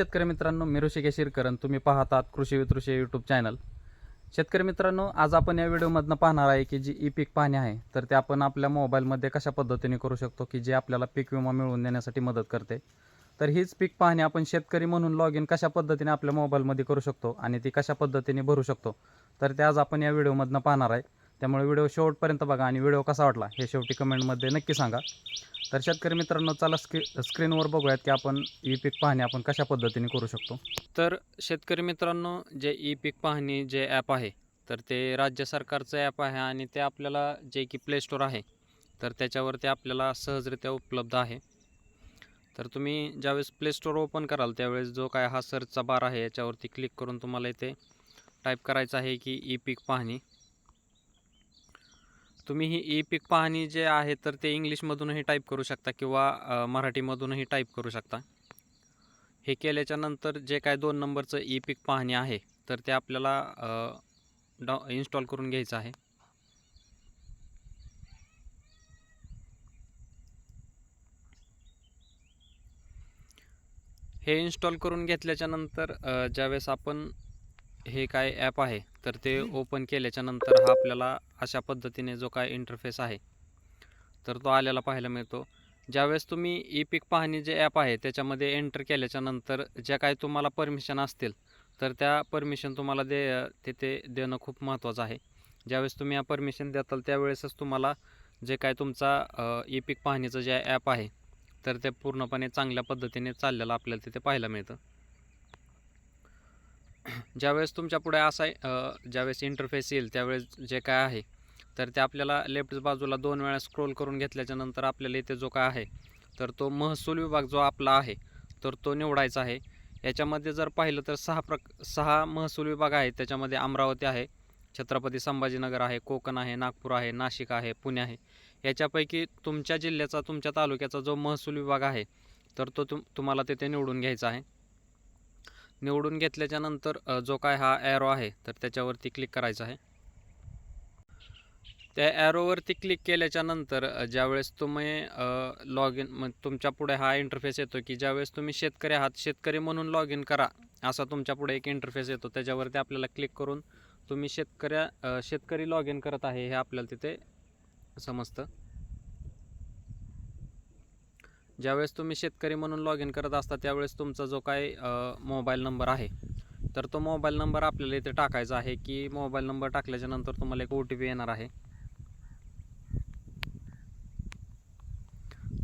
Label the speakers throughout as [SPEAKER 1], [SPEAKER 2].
[SPEAKER 1] शेतकरी मित्रांनो मी ऋषिकेश शिरकरन तुम्ही पाहतात कृषी वितृषी यूट्यूब चॅनल शेतकरी मित्रांनो आज आपण या व्हिडिओमधनं पाहणार आहे की जी ई पीक पाहणी आहे तर ते आपण आपल्या मोबाईलमध्ये कशा पद्धतीने करू शकतो की जे आपल्याला पीक विमा मिळवून देण्यासाठी मदत करते. तर हीच पीक पाहणी आपण शेतकरी म्हणून लॉग इन कशा पद्धतीने आपल्या मोबाईलमध्ये करू शकतो आणि ती कशा पद्धतीने भरू शकतो तर ते आज आपण या व्हिडिओमधनं पाहणार आहे. त्यामुळे व्हिडिओ शेवटपर्यंत बघा आणि व्हिडिओ कसा वाटला हे शेवटी कमेंटमध्ये नक्की सांगा. तर शेतकरी मित्रांनो चला स्क्री स्क्रीनवर बघूयात की आपण ई पीक पाहणी आपण कशा पद्धतीने करू शकतो. तर शेतकरी मित्रांनो जे ई पीक पाहणी जे ॲप आहे तर ते राज्य सरकारचं ॲप आहे आणि ते आपल्याला जे की प्ले स्टोर आहे तर त्याच्यावर ते आपल्याला सहजरित्या उपलब्ध आहे. तर तुम्ही ज्यावेळेस प्ले स्टोर ओपन कराल त्यावेळेस जो काय हा सर्चचा बार आहे याच्यावरती क्लिक करून तुम्हाला इथे टाईप करायचं आहे की ई पीक पाहणी. तुम्ही ही ई पीक पाहणी जे आहे तर ते इंग्लिशमधूनही टाईप करू शकता किंवा मराठीमधूनही टाईप करू शकता. हे केल्याच्यानंतर जे काय दोन नंबरचं ई पीक पाहणी आहे तर ते आपल्याला डॉ इन्स्टॉल करून घ्यायचं आहे. हे इन्स्टॉल करून घेतल्याच्या नंतर ज्यावेळेस आपण हे काय ॲप आहे तर ते ओपन केल्याच्यानंतर हा आपल्याला अशा पद्धतीने जो काय इंटरफेस आहे तर तो आलेला पाहायला मिळतो. ज्यावेळेस तुम्ही ई पीक पाहणी जे ॲप आहे त्याच्यामध्ये एंटर केल्याच्यानंतर ज्या काय तुम्हाला परमिशन असतील तर त्या परमिशन तुम्हाला दे तिथे देणं खूप महत्त्वाचं आहे. ज्यावेळेस तुम्ही या परमिशन देताल त्यावेळेसच तुम्हाला जे काय तुमचा ई पीक पाहणीचं जे ॲप आहे तर ते पूर्णपणे चांगल्या पद्धतीने चाललेलं आपल्याला तिथे पाहायला मिळतं. ज्यावेळेस तुमच्यापुढे असा ज्यावेळेस इंटरफेस येईल त्यावेळेस जे काय आहे तर ते आपल्याला लेफ्ट बाजूला दोन वेळा स्क्रोल करून घेतल्याच्या नंतर आपल्याला इथे जो काय आहे तर तो महसूल विभाग जो आपला आहे तर तो निवडायचा आहे. याच्यामध्ये जर पाहिलं तर सहा प्रक सहा महसूल विभाग आहेत. त्याच्यामध्ये अमरावती आहे छत्रपती संभाजीनगर आहे कोकण आहे नागपूर आहे नाशिक आहे पुणे आहे. याच्यापैकी तुमच्या जिल्ह्याचा तुमच्या तालुक्याचा जो महसूल विभाग आहे तर तो तुम तुम्हाला तिथे निवडून घ्यायचा आहे. निवडून घेतल्याच्यानंतर जो काय हा ॲरो आहे तर त्याच्यावरती क्लिक करायचा आहे. त्या ॲरोवरती क्लिक केल्याच्यानंतर ज्यावेळेस तुम्ही लॉग इन मग तुमच्यापुढे हा इंटरफेस येतो की ज्यावेळेस तुम्ही शेतकरी आहात शेतकरी म्हणून लॉग इन करा असा तुमच्यापुढे एक इंटरफेस येतो. त्याच्यावरती आपल्याला क्लिक करून तुम्ही शेतकऱ्या शेतकरी लॉग इन करत आहे हे आपल्याला तिथे समजतं. ज्यावेळेस तुम्ही शेतकरी म्हणून लॉग इन करत असता त्यावेळेस तुमचा जो काय मोबाईल नंबर आहे तर तो मोबाईल नंबर आपल्याला इथे टाकायचा आहे की मोबाईल नंबर टाकल्याच्या नंतर तुम्हाला एक ओ टी पी येणार आहे.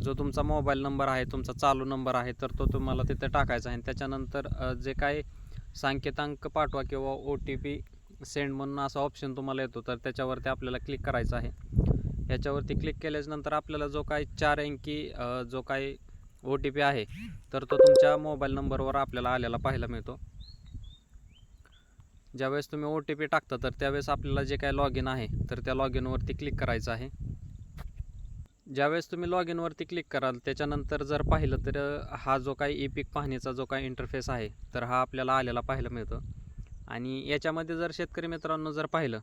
[SPEAKER 1] जो तुमचा मोबाईल नंबर आहे तुमचा चालू नंबर आहे तर तो तुम्हाला तिथे टाकायचा आहे. आणि त्याच्यानंतर जे काय सांकेतांक पाठवा किंवा ओ टी पी सेंड म्हणून असा ऑप्शन तुम्हाला येतो तर त्याच्यावरती आपल्याला क्लिक करायचं आहे. याच्यावरती क्लिक केल्याच्यानंतर आपल्याला जो काही चार अंकी जो काही ओ टी पी आहे तर तो तुमच्या मोबाईल नंबरवर आपल्याला आलेला पाहायला मिळतो. ज्यावेळेस तुम्ही ओ टी पी टाकता तर त्यावेळेस आपल्याला जे काय लॉग इन आहे तर त्या लॉग इनवरती क्लिक करायचं आहे. ज्यावेळेस तुम्ही लॉग इनवरती क्लिक कराल त्याच्यानंतर जर पाहिलं तर हा जो काही ई पीक पाहण्याचा जो काही इंटरफेस आहे तर हा आपल्याला आलेला पाहायला मिळतो. आणि याच्यामध्ये जर शेतकरी मित्रांनो जर पाहिलं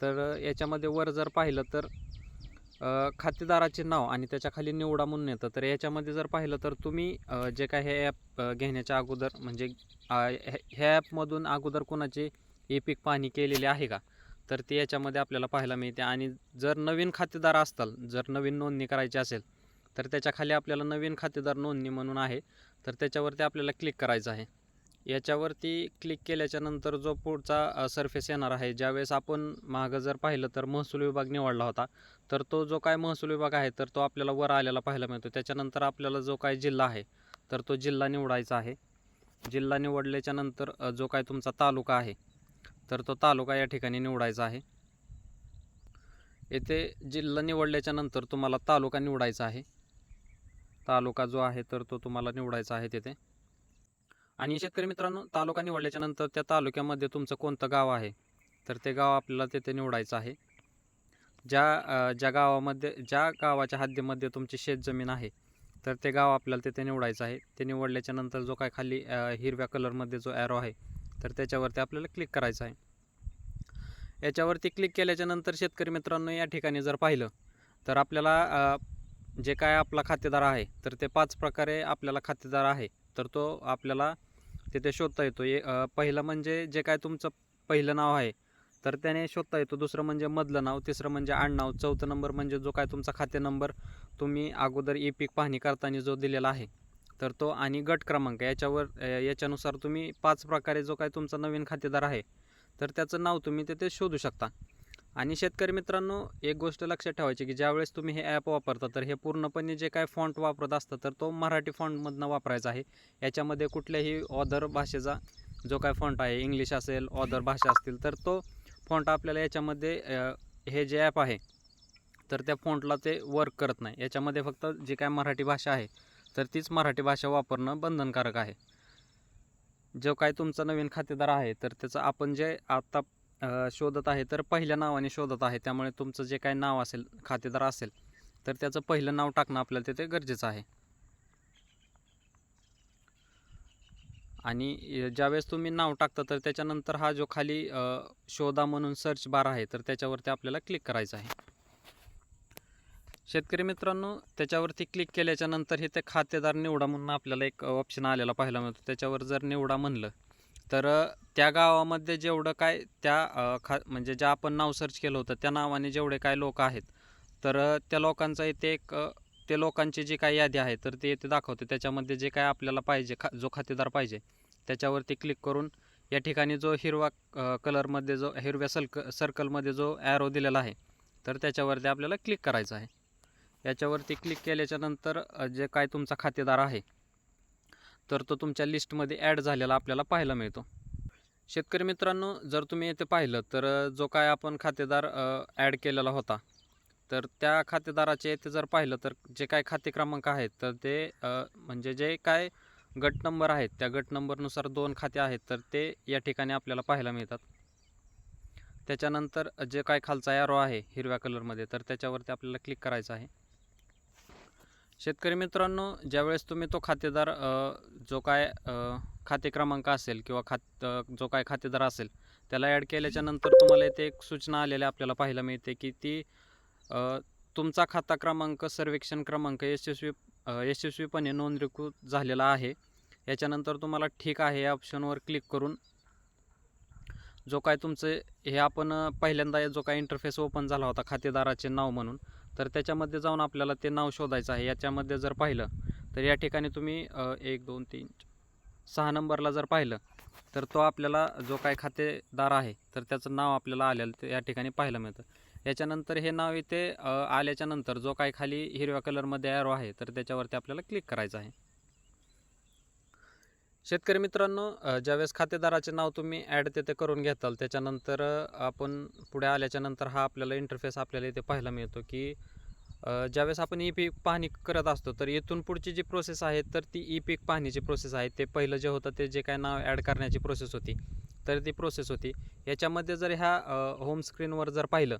[SPEAKER 1] तर याच्यामध्ये वर जर पाहिलं तर खातेदाराचे नाव आणि त्याच्याखाली निवडा म्हणून येतं. तर याच्यामध्ये जर पाहिलं तर तुम्ही जे काय हे ॲप घेण्याच्या अगोदर म्हणजे हे- ह्या ॲपमधून अगोदर कोणाची ई पीक पाहणी केलेली आहे का? तर ते याच्यामध्ये आपल्याला पाहायला मिळते. आणि जर नवीन खातेदार असताल जर नवीन नोंदणी करायची असेल तर त्याच्याखाली आपल्याला नवीन खातेदार नोंदणी म्हणून आहे. तर त्याच्यावरती आपल्याला क्लिक करायचं आहे. याच्यावरती क्लिक केल्याच्यानंतर जो पुढचा सरफेस येणार आहे ज्यावेळेस आपण मागं जर पाहिलं तर महसूल विभाग निवडला होता तर तो जो काय महसूल विभाग आहे तर तो आपल्याला वर आलेला पाहायला मिळतो. त्याच्यानंतर आपल्याला जो काय जिल्हा आहे तर तो जिल्हा निवडायचा आहे. जिल्हा निवडल्याच्यानंतर जो काय तुमचा तालुका आहे तर तो तालुका या ठिकाणी निवडायचा आहे. येथे जिल्हा निवडल्याच्यानंतर तुम्हाला तालुका निवडायचा आहे. तालुका जो आहे तर तो तुम्हाला निवडायचा आहे तिथे. आणि शेतकरी मित्रांनो तालुका निवडल्याच्या नंतर त्या तालुक्यामध्ये तुमचं कोणतं गाव आहे? तर ते गाव आपल्याला तिथे निवडायचं आहे. ज्या ज्या गावामध्ये ज्या गावाच्या हद्दीमध्ये तुमची शेतजमीन आहे तर ते गाव आपल्याला तिथे निवडायचं आहे. ते निवडल्याच्या नंतर जो काय खाली हिरव्या कलरमध्ये जो ॲरो आहे तर त्याच्यावरती आपल्याला क्लिक करायचं आहे. याच्यावरती क्लिक केल्याच्यानंतर शेतकरी मित्रांनो या ठिकाणी जर पाहिलं तर आपल्याला जे काय आपला खातेदार आहे तर ते पाच प्रकारे आपल्याला खातेदार आहे. तर तो आपल्याला तिथे शोधता येतो. ए पहिलं म्हणजे जे काय तुमचं पहिलं नाव आहे तर त्याने शोधता येतो. दुसरं म्हणजे मधलं नाव तिसरं म्हणजे आडनाव चौथं नंबर म्हणजे जो काय तुमचा खाते नंबर तुम्ही अगोदर ई पीक पाहणी करताना जो दिलेला आहे तर तो आणि गट क्रमांक याच्यावर याच्यानुसार तुम्ही पाच प्रकारे जो काय तुमचा नवीन खातेदार आहे तर त्याचं नाव तुम्ही तिथे शोधू शकता. आणि शेतकरी मित्रांनो एक गोष्ट लक्षात ठेवायची की ज्यावेळेस तुम्ही हे ॲप वापरता तर हे पूर्णपणे जे काय फॉन्ट वापरत असतं तर तो मराठी फॉन्टमधनं वापरायचा आहे. याच्यामध्ये कुठल्याही ऑदर भाषेचा जो काय फॉन्ट आहे इंग्लिश असेल ऑदर भाषा असतील तर तो फॉन्ट आपल्याला याच्यामध्ये हे जे ॲप आहे तर त्या फॉन्टला ते वर्क करत नाही. याच्यामध्ये फक्त जी काय मराठी भाषा आहे तर तीच मराठी भाषा वापरणं बंधनकारक आहे. जो काय तुमचा नवीन खातेदार आहे तर त्याचं आपण जे आत्ता शोधत आहे तर पहिल्या नावाने शोधत आहे. त्यामुळे तुमचं जे काय नाव असेल खातेदार असेल तर त्याचं पहिलं नाव टाकणं आपल्याला तिथे गरजेचं आहे. आणि ज्यावेळेस तुम्ही नाव टाकता तर त्याच्यानंतर हा जो खाली शोधा म्हणून सर्च बार आहे तर त्याच्यावरती आपल्याला क्लिक करायचं आहे. शेतकरी मित्रांनो त्याच्यावरती क्लिक केल्याच्यानंतर हे ते खातेदार निवडा म्हणून आपल्याला एक ऑप्शन आलेला पाहायला मिळतो. त्याच्यावर जर निवडा म्हणलं तर त्या गावामध्ये जेवढं काय त्या खा म्हणजे ज्या आपण नाव सर्च केलं होतं त्या नावाने जेवढे काय लोक आहेत तर त्या लोकांचा इथे एक ते लोकांची जी काही यादी आहे तर ते इथे दाखवते. त्याच्यामध्ये जे काय आपल्याला पाहिजे खा जो खातेदार पाहिजे त्याच्यावरती क्लिक करून या ठिकाणी जो हिरवा कलरमध्ये जो हिरव्या सल्क सर्कलमध्ये जो ॲरो दिलेला आहे तर त्याच्यावरती आपल्याला क्लिक करायचं आहे. याच्यावरती क्लिक केल्याच्यानंतर जे काय तुमचा खातेदार आहे तर तो तुमच्या लिस्टमध्ये ॲड झालेला आपल्याला पाहायला मिळतो. शेतकरी मित्रांनो जर तुम्ही येथे पाहिलं तर जो काय आपण खातेदार ॲड केलेला होता तर त्या खातेदाराचे येथे जर पाहिलं तर जे काय खाते क्रमांक आहेत तर ते म्हणजे जे काय गट नंबर आहेत त्या गट नंबरनुसार दोन खाते आहेत तर ते या ठिकाणी आपल्याला पाहायला मिळतात. त्याच्यानंतर जे काय खालचा ॲरो आहे हिरव्या कलरमध्ये तर त्याच्यावरती आपल्याला क्लिक करायचं आहे. शेतकरी मित्रांनो ज्यावेळेस तुम्ही तो खातेदार जो काय खाते क्रमांक असेल किंवा खात जो काय खातेदार असेल त्याला ॲड केल्याच्यानंतर तुम्हाला इथे एक सूचना आलेली आपल्याला पाहायला मिळते की ती तुमचा खाता क्रमांक सर्वेक्षण क्रमांक यशस्वी यशस्वीपणे नोंदणीकृत झालेला आहे. याच्यानंतर तुम्हाला ठीक आहे या ऑप्शनवर क्लिक करून जो काय तुमचं हे आपण पहिल्यांदा जो काय इंटरफेस ओपन झाला होता खातेदाराचे नाव म्हणून तर त्याच्यामध्ये जाऊन आपल्याला ते नाव शोधायचं आहे. याच्यामध्ये जर पाहिलं तर या ठिकाणी तुम्ही एक दोन तीन सहा नंबरला जर पाहिलं तर तो आपल्याला जो काय खातेदार आहे तर त्याचं नाव आपल्याला आलेलं ते या ठिकाणी पाहायला मिळतं. याच्यानंतर हे नाव इथे आल्याच्यानंतर जो काय खाली हिरव्या कलरमध्ये ॲरो आहे तर त्याच्यावरती आपल्याला क्लिक करायचं आहे. शेतकरी मित्रांनो ज्यावेळेस खातेदाराचे नाव तुम्ही ॲड तिथे करून घेताल त्याच्यानंतर आपण पुढे आल्याच्यानंतर हा आपल्याला इंटरफेस आपल्याला इथे पाहायला मिळतो की ज्यावेळेस आपण ई पीक पाहणी करत असतो तर इथून पुढची जी प्रोसेस आहे तर ती ई पीक पाहणीची प्रोसेस आहे. ते पहिलं जे होतं ते जे काय नाव ॲड करण्याची प्रोसेस होती तर ती प्रोसेस होती. याच्यामध्ये जर ह्या होम स्क्रीनवर जर पाहिलं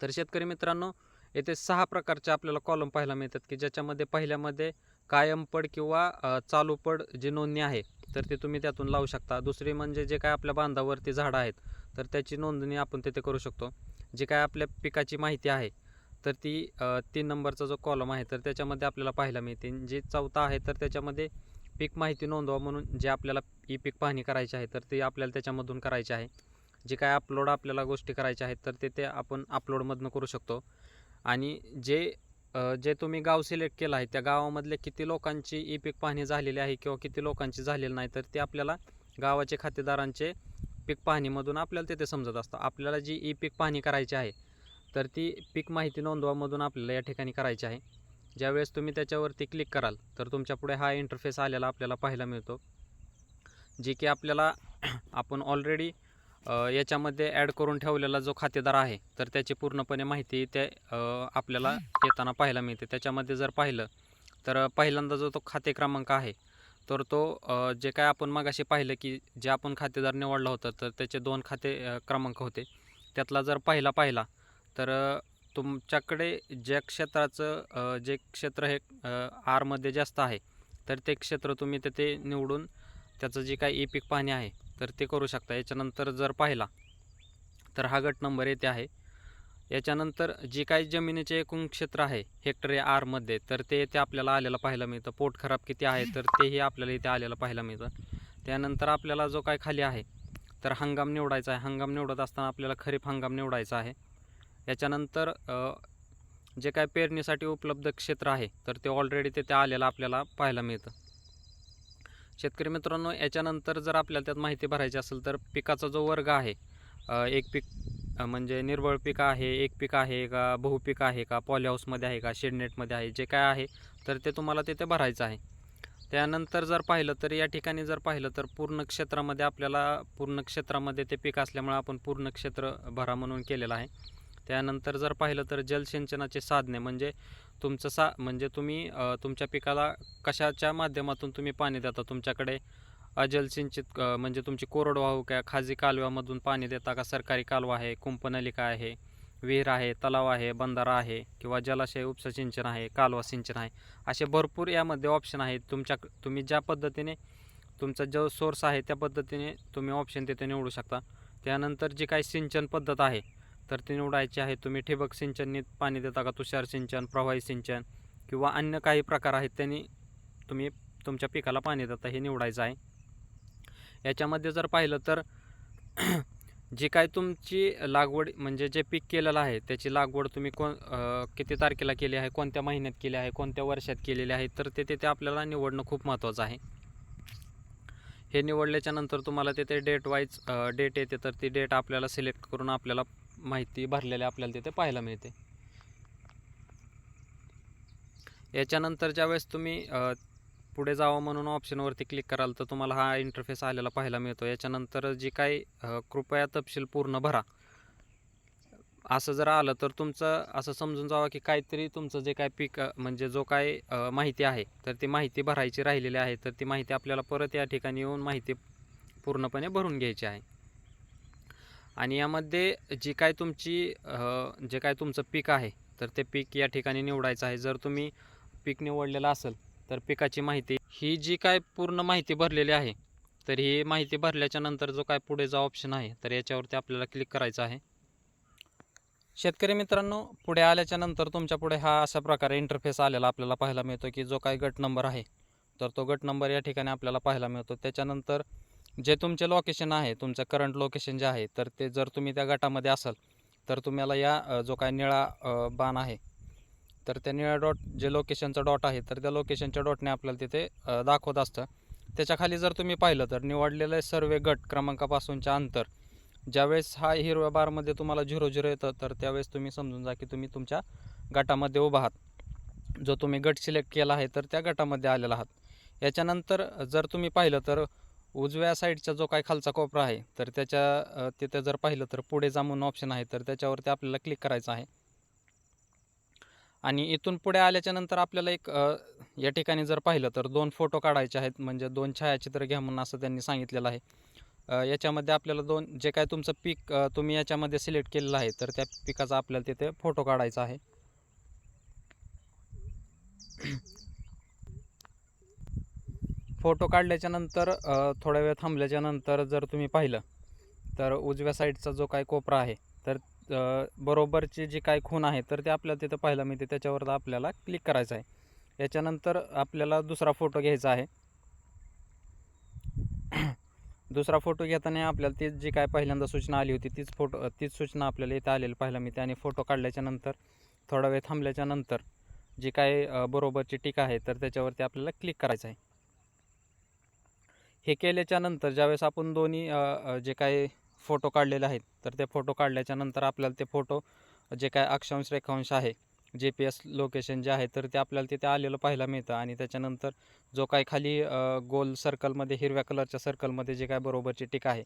[SPEAKER 1] तर शेतकरी मित्रांनो येथे सहा प्रकारचे आपल्याला कॉलम पाहायला मिळतात की ज्याच्यामध्ये पहिल्यामध्ये कायमपड किंवा चालूपड चालू पड जी नोंदणी आहे तर ती तुम्ही त्यातून लावू शकता. दुसरी म्हणजे जे काय आपल्या बांधावरती झाडं आहेत तर त्याची नोंदणी आपण तिथे करू शकतो. जे काय आपल्या पिकाची माहिती आहे तर ती तीन नंबरचा जो कॉलम आहे तर त्याच्यामध्ये आपल्याला पाहायला मिळते. जे चौथा आहे तर त्याच्यामध्ये पीक माहिती नोंदवा म्हणून जे आपल्याला ई पीक पाहणी करायची आहे तर ती आपल्याला त्याच्यामधून करायची आहे. जे काय अपलोड आपल्याला गोष्टी करायच्या आहेत तर ते ते आपण अपलोडमधनं करू शकतो. आणि जे जे तुम्ही गाव सिलेक्ट केलं आहे त्या गावामधले किती लोकांची ई पीक पाहणी झालेली आहे किंवा किती लोकांची झालेली नाही तर ते आपल्याला गावाचे खातेदारांचे पीक पाहणीमधून आपल्याला तिथे समजत असतं. आपल्याला जी ई पीक पाहणी करायची आहे तर ती पीक माहिती नोंदवामधून आपल्याला या ठिकाणी करायची आहे. ज्यावेळेस तुम्ही त्याच्यावरती क्लिक कराल तर तुमच्यापुढे हा इंटरफेस आलेला आपल्याला पाहायला मिळतो. जे की आपल्याला आपण ऑलरेडी याच्यामध्ये ॲड करून ठेवलेला जो खातेदार आहे तर त्याची पूर्णपणे माहिती त्या आपल्याला येताना पाहायला मिळते. त्याच्यामध्ये जर पाहिलं तर पहिल्यांदा जो तो खाते क्रमांक आहे तर तो जे काय आपण मगाशी पाहिलं की जे आपण खातेदार निवडला होता तर त्याचे दोन खाते क्रमांक होते. त्यातला जर पहिला पाहिला तर तुमच्याकडे ज्या क्षेत्राचं जे क्षेत्र हे आरमध्ये जास्त आहे तर ते क्षेत्र तुम्ही तिथे निवडून त्याचं जे काही ई पीक पाहणी आहे तर ते करू शकता. याच्यानंतर जर पाहिला तर हा गट नंबर येथे आहे. याच्यानंतर जी काही जमिनीचे एकूण क्षेत्र आहे हेक्टर या आरमध्ये तर ते येथे आपल्याला आलेलं पाहायला मिळतं. पोट खराब किती आहे तर तेही आपल्याला इथे आलेलं पाहायला मिळतं. त्यानंतर आपल्याला जो काय खाली आहे तर हंगाम निवडायचा आहे. हंगाम निवडत असताना आपल्याला खरीप हंगाम निवडायचा आहे. याच्यानंतर जे काय पेरणीसाठी उपलब्ध क्षेत्र आहे तर ते ऑलरेडी तेथे आलेलं आपल्याला पाहायला मिळतं. शेतकरी मित्रांनो याच्यानंतर जर आपल्याला त्यात माहिती भरायची असेल तर पिकाचा जो वर्ग आहे एक पीक म्हणजे निर्बळ पीक आहे एक पीक आहे का बहुपीक आहे का पॉलीहाऊसमध्ये आहे का शेडनेटमध्ये आहे जे काय आहे तर ते तुम्हाला तिथे भरायचं आहे. त्यानंतर जर पाहिलं तर या ठिकाणी जर पाहिलं तर पूर्ण क्षेत्रामध्ये आपल्याला पूर्ण क्षेत्रामध्ये ते पीक असल्यामुळे आपण पूर्ण क्षेत्र भरा म्हणून केलेलं आहे. त्यानंतर जर पाहिलं तर जलसिंचनाचे साधने म्हणजे तुमचं सा म्हणजे तुम्ही तुमच्या पिकाला कशाच्या माध्यमातून तुम्ही पाणी देता? तुमच्याकडे अजलसिंचित म्हणजे तुमची कोरडवाहू काय खाजगी कालव्यामधून पाणी देता का? सरकारी कालवा आहे कुंपनलिका आहे विहीर आहे तलाव आहे बंधारा आहे किंवा जलाशय उपसा सिंचन आहे कालवा सिंचन आहे? असे भरपूर यामध्ये ऑप्शन आहेत. तुमच्या तुम्ही ज्या पद्धतीने तुमचा जो सोर्स आहे त्या पद्धतीने तुम्ही ऑप्शन तिथे निवडू शकता. त्यानंतर जी काही सिंचन पद्धत आहे तर ते निवडायचे आहे तुम्ही ठिबक सिंचनने पाणी देता का तुषार सिंचन प्रवाही सिंचन किंवा अन्य काही प्रकार आहेत त्यांनी तुम्ही तुमच्या पिकाला पाणी देता हे निवडायचं आहे. याच्यामध्ये जर पाहिलं तर जी काय तुमची लागवड म्हणजे जे पीक केलेलं आहे त्याची लागवड तुम्ही कोण किती तारखेला केली आहे कोणत्या महिन्यात केली आहे कोणत्या वर्षात केलेली आहे तर ते तिथे आपल्याला निवडणं खूप महत्त्वाचं आहे. हे निवडल्याच्यानंतर तुम्हाला तिथे डेट वाईज डेट येते तर ती डेट आपल्याला सिलेक्ट करून आपल्याला माहिती भरलेली आपल्याला तिथे पाहायला मिळते. याच्यानंतर ज्यावेळेस तुम्ही पुढे जावं म्हणून ऑप्शनवरती क्लिक कराल तर तुम्हाला हा इंटरफेस आलेला पाहायला मिळतो. याच्यानंतर जी काही कृपया तपशील पूर्ण भरा. असं जर आलं तर तुमचं असं समजून जावं की काहीतरी तुमचं जे काय पीक म्हणजे जो काय माहिती आहे तर ती माहिती भरायची राहिलेली आहे तर ती माहिती आपल्याला परत या ठिकाणी येऊन माहिती पूर्णपणे भरून घ्यायची आहे. आणि यामध्ये जी काय तुमची जे काय तुमचं पीक आहे तर ते पीक या ठिकाणी निवडायचं आहे. जर तुम्ही पीक निवडलेलं असेल तर पिकाची माहिती ही जी काय पूर्ण माहिती भरलेली आहे तर ही माहिती भरल्याच्या नंतर जो काय पुढे जो ऑप्शन आहे तर याच्यावरती आपल्याला क्लिक करायचं आहे. शेतकरी मित्रांनो पुढे आल्याच्यानंतर तुमच्यापुढे हा अशा प्रकारे इंटरफेस आलेला आपल्याला पाहायला मिळतो की जो काही गट नंबर आहे तर तो गट नंबर या ठिकाणी आपल्याला पाहायला मिळतो. त्याच्यानंतर जे तुमचे लोकेशन आहे तुमचं करंट लोकेशन जे आहे तर ते जर तुम्ही त्या गटामध्ये असाल तर तुम्हाला या जो काय निळा बाण आहे तर त्या निळ्या डॉट जे लोकेशनचं डॉट आहे तर त्या लोकेशनच्या डॉटने आपल्याला तिथे दाखवत असतं. त्याच्याखाली जर तुम्ही पाहिलं तर निवडलेले सर्व गट क्रमांकापासूनच्या अंतर. ज्यावेळेस हा हिरव्या बारमध्ये तुम्हाला झिरो झिरो येतं तर त्यावेळेस तुम्ही समजून जा की तुम्ही तुमच्या गटामध्ये उभा आहात. जो तुम्ही गट सिलेक्ट केला आहे तर त्या गटामध्ये आलेला आहात. याच्यानंतर जर तुम्ही पाहिलं तर उजव्या साईडचा जो काही खालचा कोपरा आहे तर त्याच्या तिथे जर पाहिलं तर पुढे जा म्हणून ऑप्शन आहे तर त्याच्यावरती आपल्याला क्लिक करायचं आहे. आणि इथून पुढे आल्याच्यानंतर आपल्याला एक या ठिकाणी जर पाहिलं तर दोन फोटो काढायचे आहेत म्हणजे दोन छायाचित्र घ्या म्हणून असं त्यांनी सांगितलेलं आहे. याच्यामध्ये आपल्याला दोन जे काय तुमचं पीक तुम्ही याच्यामध्ये सिलेक्ट केलेलं आहे तर त्या पिकाचा आपल्याला तिथे फोटो काढायचा आहे. फोटो काढल्याच्यानंतर थोड्या वेळ थांबल्याच्यानंतर जर तुम्ही पाहिलं तर उजव्या साईडचा जो काही कोपरा आहे तर बरोबरचे बरोबरची जी काही खून आहे तर ते आपल्याला तिथं पाहायला मिळते. त्याच्यावर आपल्याला क्लिक करायचं आहे. याच्यानंतर आपल्याला दुसरा फोटो घ्यायचा आहे. दुसरा फोटो घेताना आपल्याला तीच जी काय पहिल्यांदा सूचना आली होती तीच फोटो तीच सूचना आपल्याला इथे आलेली पाहायला मिळते. आणि फोटो काढल्याच्यानंतर थोडा वेळ थांबल्याच्यानंतर जी काय बरोबरची टीका आहे तर त्याच्यावरती आपल्याला क्लिक करायचं आहे. हे केल्याच्यानंतर ज्यावेळेस आपण दोन्ही जे काही फोटो काढलेले आहेत तर ते फोटो काढल्याच्या नंतर आपल्याला ते फोटो जे काय अक्षांश रेखांश आहे जे पी एस लोकेशन जे आहे तर ते आपल्याला तिथे आलेलं पाहायला मिळतं. आणि त्याच्यानंतर जो काय खाली गोल सर्कलमध्ये हिरव्या कलरच्या सर्कलमध्ये जे काय बरोबरची टीक आहे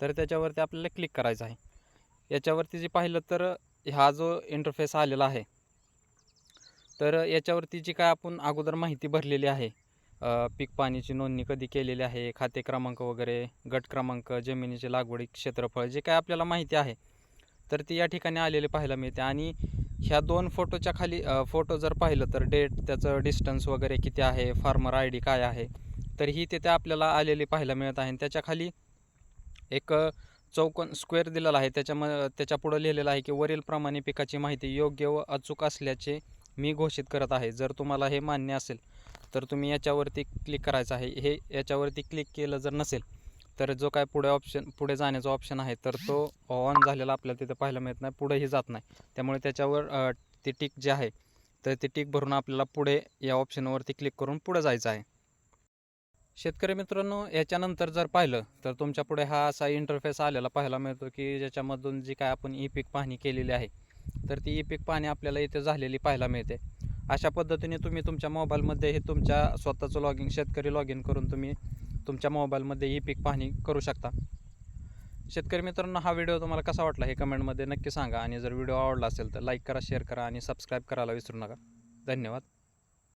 [SPEAKER 1] तर त्याच्यावरती आपल्याला क्लिक करायचं आहे. याच्यावरती जे पाहिलं तर हा जो इंटरफेस आलेला आहे तर याच्यावरती जी काय आपण अगोदर माहिती भरलेली आहे पीक पाण्याची नोंदणी कधी केलेली आहे? खाते क्रमांक वगैरे गट क्रमांक जमिनीचे लागवडी क्षेत्रफळ जे काय आपल्याला माहिती आहे तर ती या ठिकाणी आलेले पाहायला मिळते. आणि ह्या दोन फोटोच्या खाली फोटो जर पाहिलं तर डेट त्याचं डिस्टन्स वगैरे किती आहे फार्मर आय डी काय आहे तर ही तिथे आपल्याला आलेली पाहायला मिळत आहे. आणि त्याच्याखाली एक चौकोन स्क्वेअर दिलेला आहे. त्याच्याम त्याच्यापुढं लिहिलेलं आहे की वरीलप्रमाणे पिकाची माहिती योग्य व अचूक असल्याचे मी घोषित करत आहे. जर तुम्हाला हे मान्य असेल तर तुम्ही याच्यावरती क्लिक करायचं आहे. हे याच्यावरती क्लिक केलं जर नसेल तर जो काय पुढे ऑप्शन पुढे जाण्याचा ऑप्शन आहे तर तो ऑन झालेला आपल्याला तिथं पाहायला मिळत नाही पुढेही जात नाही. त्यामुळे त्याच्यावर ते टिक जे आहे तर ते टिक भरून आपल्याला पुढे या ऑप्शनवरती क्लिक करून पुढे जायचं आहे. शेतकरी मित्रांनो याच्यानंतर जर पाहिलं तर तुमच्यापुढे हा असा इंटरफेस आलेला पाहायला मिळतो की ज्याच्यामधून जी काय आपण ई पीक पाहणी केलेली आहे तर ती ई पीक पाहणी आपल्याला इथे झालेली पाहायला मिळते. अशा पद्धतीने तुम्ही तुमच्या मोबाईलमध्ये हे तुमच्या स्वतःचं लॉग इन शेतकरी लॉग इन करून तुम्ही तुमच्या मोबाईलमध्ये ही पीक पाहणी करू शकता. शेतकरी मित्रांनो हा व्हिडिओ तुम्हाला कसा वाटला हे कमेंटमध्ये नक्की सांगा आणि जर व्हिडिओ आवडला असेल तर लाईक करा शेअर करा आणि सबस्क्राईब करायला विसरू नका. धन्यवाद.